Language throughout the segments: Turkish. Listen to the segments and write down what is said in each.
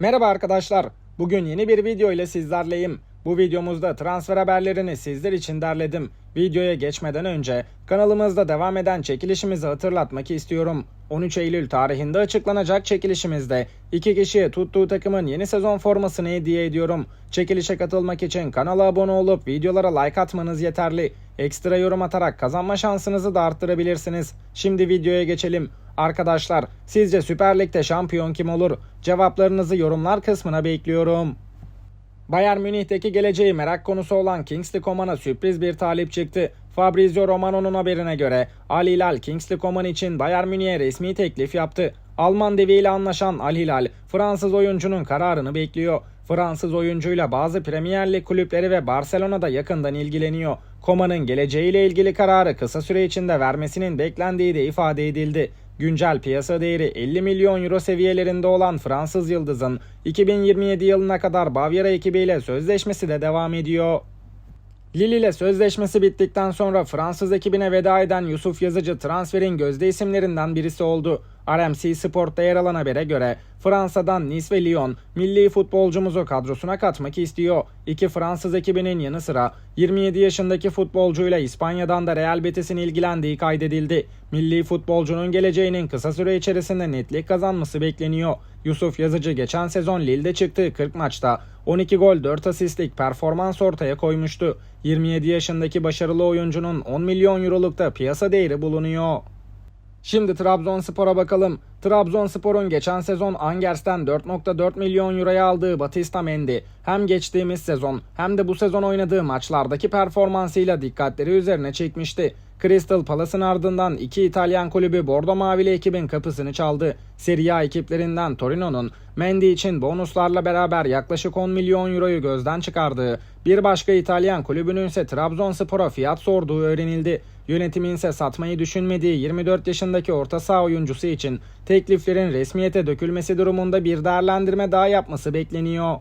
Merhaba arkadaşlar. Bugün yeni bir video ile sizlerleyim. Bu videomuzda transfer haberlerini sizler için derledim. Videoya geçmeden önce kanalımızda devam eden çekilişimizi hatırlatmak istiyorum. 13 Eylül tarihinde açıklanacak çekilişimizde iki kişiye tuttuğu takımın yeni sezon formasını hediye ediyorum. Çekilişe katılmak için kanala abone olup videolara like atmanız yeterli. Ekstra yorum atarak kazanma şansınızı da arttırabilirsiniz. Şimdi videoya geçelim. Arkadaşlar sizce Süper Lig'de şampiyon kim olur? Cevaplarınızı yorumlar kısmına bekliyorum. Bayern Münih'teki geleceği merak konusu olan Kingsley Coman'a sürpriz bir talip çıktı. Fabrizio Romano'nun haberine göre Al Hilal Kingsley Coman için Bayern Münih'e resmi teklif yaptı. Alman deviyle anlaşan Al Hilal, Fransız oyuncunun kararını bekliyor. Fransız oyuncuyla bazı Premier Lig kulüpleri ve Barcelona'da yakından ilgileniyor. Coman'ın geleceğiyle ilgili kararı kısa süre içinde vermesinin beklendiği de ifade edildi. Güncel piyasa değeri 50 milyon euro seviyelerinde olan Fransız yıldızın 2027 yılına kadar Bavyera ekibiyle sözleşmesi de devam ediyor. Lille ile sözleşmesi bittikten sonra Fransız ekibine veda eden Yusuf Yazıcı transferin gözde isimlerinden birisi oldu. RMC Sport'ta yer alan habere göre Fransa'dan Nice ve Lyon milli futbolcumuzu kadrosuna katmak istiyor. İki Fransız ekibinin yanı sıra 27 yaşındaki futbolcuyla İspanya'dan da Real Betis'in ilgilendiği kaydedildi. Milli futbolcunun geleceğinin kısa süre içerisinde netlik kazanması bekleniyor. Yusuf Yazıcı geçen sezon Lille'de çıktığı 40 maçta 12 gol 4 asistlik performans ortaya koymuştu. 27 yaşındaki başarılı oyuncunun 10 milyon eurolukta piyasa değeri bulunuyor. Şimdi Trabzonspor'a bakalım. Trabzonspor'un geçen sezon Angers'ten 4.4 milyon euroya aldığı Batista Mendy hem geçtiğimiz sezon hem de bu sezon oynadığı maçlardaki performansıyla dikkatleri üzerine çekmişti. Crystal Palace'ın ardından iki İtalyan kulübü Bordo Mavili ekibin kapısını çaldı. Serie A ekiplerinden Torino'nun Mendy için bonuslarla beraber yaklaşık 10 milyon euroyu gözden çıkardığı, bir başka İtalyan kulübünün ise Trabzonspor'a fiyat sorduğu öğrenildi. Yönetimin ise satmayı düşünmediği 24 yaşındaki orta saha oyuncusu için tekliflerin resmiyete dökülmesi durumunda bir değerlendirme daha yapması bekleniyor.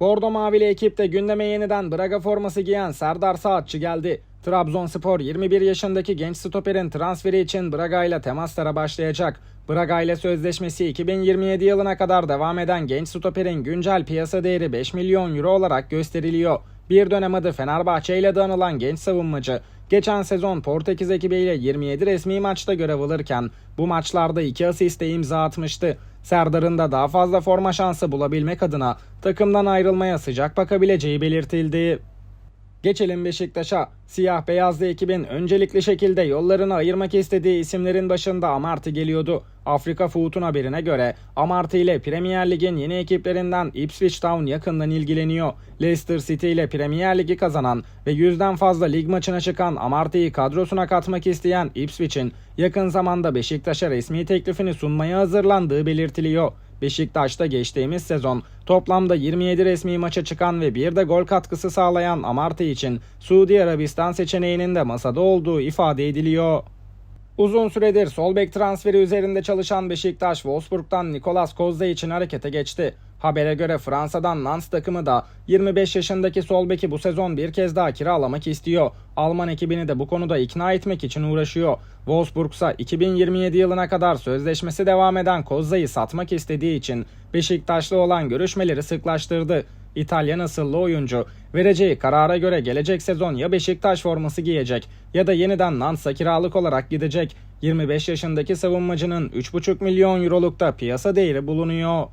Bordo Mavili ekipte gündeme yeniden Braga forması giyen Serdar Saatçı geldi. Trabzonspor 21 yaşındaki genç stoperin transferi için Braga ile temaslara başlayacak. Braga ile sözleşmesi 2027 yılına kadar devam eden genç stoperin güncel piyasa değeri 5 milyon euro olarak gösteriliyor. Bir dönem adı Fenerbahçe ile de anılan genç savunmacı, geçen sezon Portekiz ekibiyle 27 resmi maçta görev alırken bu maçlarda 2 asiste imza atmıştı. Serdar'ın da daha fazla forma şansı bulabilmek adına takımdan ayrılmaya sıcak bakabileceği belirtildi. Geçelim Beşiktaş'a. Siyah beyazlı ekibin öncelikli şekilde yollarını ayırmak istediği isimlerin başında Amarty geliyordu. Afrika Food'un haberine göre Amarty ile Premier Lig'in yeni ekiplerinden Ipswich Town yakından ilgileniyor. Leicester City ile Premier Ligi kazanan ve yüzden fazla lig maçına çıkan Amarty'yi kadrosuna katmak isteyen Ipswich'in yakın zamanda Beşiktaş'a resmi teklifini sunmaya hazırlandığı belirtiliyor. Beşiktaş'ta geçtiğimiz sezon toplamda 27 resmi maça çıkan ve bir de gol katkısı sağlayan Amarty için Suudi Arabistan seçeneğinin de masada olduğu ifade ediliyor. Uzun süredir sol bek transferi üzerinde çalışan Beşiktaş, Wolfsburg'dan Nicolas Kozda için harekete geçti. Habere göre Fransa'dan Nantes takımı da 25 yaşındaki sol beki bu sezon bir kez daha kiralamak istiyor. Alman ekibini de bu konuda ikna etmek için uğraşıyor. Wolfsburg ise 2027 yılına kadar sözleşmesi devam eden Kozda'yı satmak istediği için Beşiktaş'la olan görüşmeleri sıklaştırdı. İtalyan asıllı oyuncu vereceği karara göre gelecek sezon ya Beşiktaş forması giyecek ya da yeniden Nantes'a kiralık olarak gidecek. 25 yaşındaki savunmacının 3,5 milyon eurolukta piyasa değeri bulunuyor.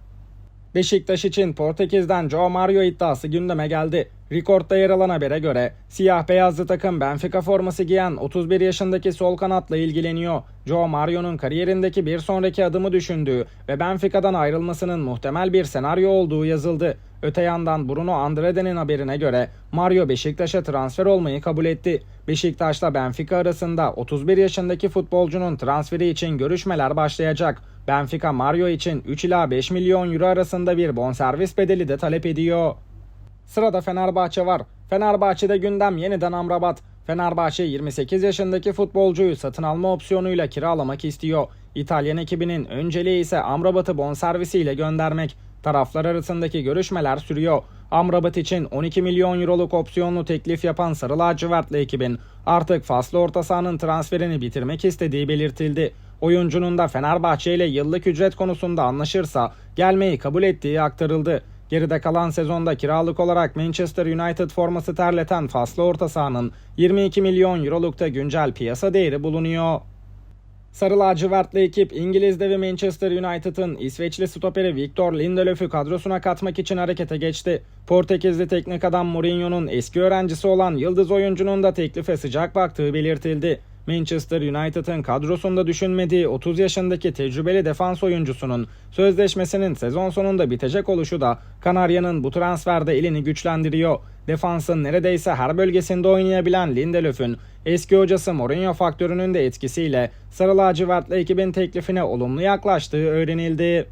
Beşiktaş için Portekiz'den Joe Mario iddiası gündeme geldi. Rekord'da yer alan habere göre siyah beyazlı takım Benfica forması giyen 31 yaşındaki sol kanatla ilgileniyor. Joe Mario'nun kariyerindeki bir sonraki adımı düşündüğü ve Benfica'dan ayrılmasının muhtemel bir senaryo olduğu yazıldı. Öte yandan Bruno Andrede'nin haberine göre Mario Beşiktaş'a transfer olmayı kabul etti. Beşiktaş'la Benfica arasında 31 yaşındaki futbolcunun transferi için görüşmeler başlayacak. Benfica Mario için 3 ila 5 milyon euro arasında bir bonservis bedeli de talep ediyor. Sırada Fenerbahçe var. Fenerbahçe'de gündem yeniden Amrabat. Fenerbahçe 28 yaşındaki futbolcuyu satın alma opsiyonuyla kiralamak istiyor. İtalyan ekibinin önceliği ise Amrabat'ı bonservisiyle göndermek. Taraflar arasındaki görüşmeler sürüyor. Amrabat için 12 milyon euroluk opsiyonlu teklif yapan Sarı Lacivertli ekibin artık faslı orta sahanın transferini bitirmek istediği belirtildi. Oyuncunun da Fenerbahçe ile yıllık ücret konusunda anlaşırsa gelmeyi kabul ettiği aktarıldı. Geride kalan sezonda kiralık olarak Manchester United forması terleten faslı orta sahanın 22 milyon eurolukta güncel piyasa değeri bulunuyor. Sarı lacivertli ekip İngiliz devi Manchester United'ın İsveçli stoperi Victor Lindelöf'ü kadrosuna katmak için harekete geçti. Portekizli teknik adam Mourinho'nun eski öğrencisi olan yıldız oyuncunun da teklife sıcak baktığı belirtildi. Manchester United'ın kadrosunda düşünmediği 30 yaşındaki tecrübeli defans oyuncusunun sözleşmesinin sezon sonunda bitecek oluşu da Kanarya'nın bu transferde elini güçlendiriyor. Defansın neredeyse her bölgesinde oynayabilen Lindelöf'ün eski hocası Mourinho faktörünün de etkisiyle Sarı lacivertli ekibin teklifine olumlu yaklaştığı öğrenildi.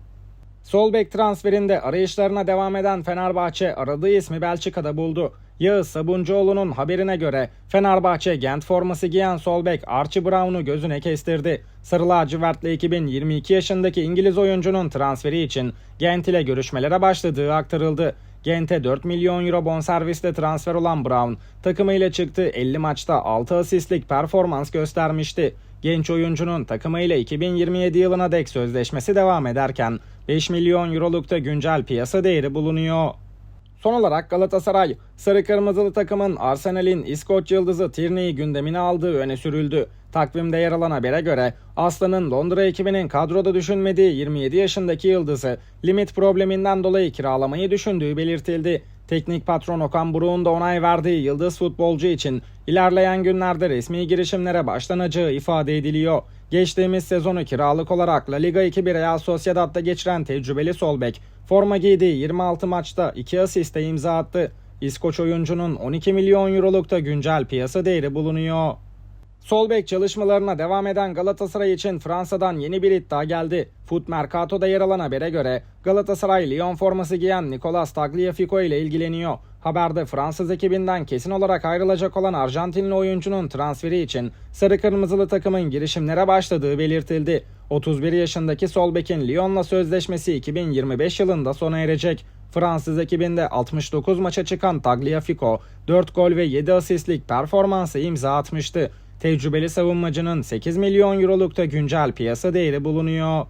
Sol bek transferinde arayışlarına devam eden Fenerbahçe aradığı ismi Belçika'da buldu. Yağız Sabuncuoğlu'nun haberine göre Fenerbahçe Gent forması giyen sol bek Archie Brown'u gözüne kestirdi. Sarı lacivertli ekibin 22 yaşındaki İngiliz oyuncunun transferi için Gent ile görüşmelere başladığı aktarıldı. Gent'e 4 milyon euro bonservisle transfer olan Brown takımıyla çıktığı 50 maçta 6 asistlik performans göstermişti. Genç oyuncunun takımıyla 2027 yılına dek sözleşmesi devam ederken 5 milyon eurolukta güncel piyasa değeri bulunuyor. Son olarak Galatasaray, sarı kırmızılı takımın Arsenal'in İskoç yıldızı Tierney'i gündemine aldığı öne sürüldü. Takvimde yer alan habere göre Aslan'ın Londra ekibinin kadroda düşünmediği 27 yaşındaki yıldızı limit probleminden dolayı kiralamayı düşündüğü belirtildi. Teknik patron Okan Buruk'un da onay verdiği yıldız futbolcu için ilerleyen günlerde resmi girişimlere başlanacağı ifade ediliyor. Geçtiğimiz sezonu kiralık olarak La Liga 2 Real Sociedad'da geçiren tecrübeli sol bek, forma giydiği 26 maçta 2 asiste imza attı. İskoç oyuncunun 12 milyon eurolukta güncel piyasa değeri bulunuyor. Sol bek çalışmalarına devam eden Galatasaray için Fransa'dan yeni bir iddia geldi. Foot Mercato'da yer alan habere göre Galatasaray Lyon forması giyen Nicolas Tagliafico ile ilgileniyor. Haberde Fransız ekibinden kesin olarak ayrılacak olan Arjantinli oyuncunun transferi için sarı kırmızılı takımın girişimlere başladığı belirtildi. 31 yaşındaki sol bekin Lyon'la sözleşmesi 2025 yılında sona erecek. Fransız ekibinde 69 maça çıkan Tagliafico 4 gol ve 7 asistlik performansı imza atmıştı. Tecrübeli savunmacının 8 milyon eurolukta güncel piyasa değeri bulunuyor.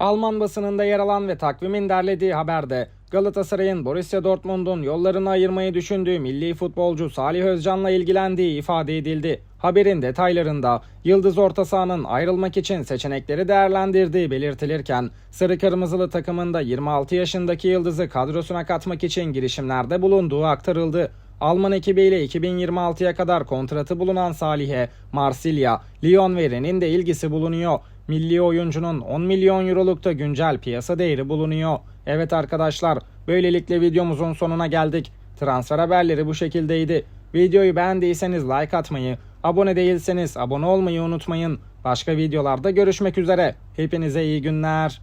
Alman basınında yer alan ve takvimin derlediği haberde Galatasaray'ın Borussia Dortmund'un yollarını ayırmayı düşündüğü milli futbolcu Salih Özcan'la ilgilendiği ifade edildi. Haberin detaylarında Yıldız orta sahanın ayrılmak için seçenekleri değerlendirdiği belirtilirken Sarı Kırmızılı takımında 26 yaşındaki Yıldız'ı kadrosuna katmak için girişimlerde bulunduğu aktarıldı. Alman ekibiyle 2026'ya kadar kontratı bulunan Salih'e Marsilya, Lyon ve Rennes'in de ilgisi bulunuyor. Milli oyuncunun 10 milyon eurolukta güncel piyasa değeri bulunuyor. Evet arkadaşlar, böylelikle videomuzun sonuna geldik. Transfer haberleri bu şekildeydi. Videoyu beğendiyseniz like atmayı, abone değilseniz abone olmayı unutmayın. Başka videolarda görüşmek üzere. Hepinize iyi günler.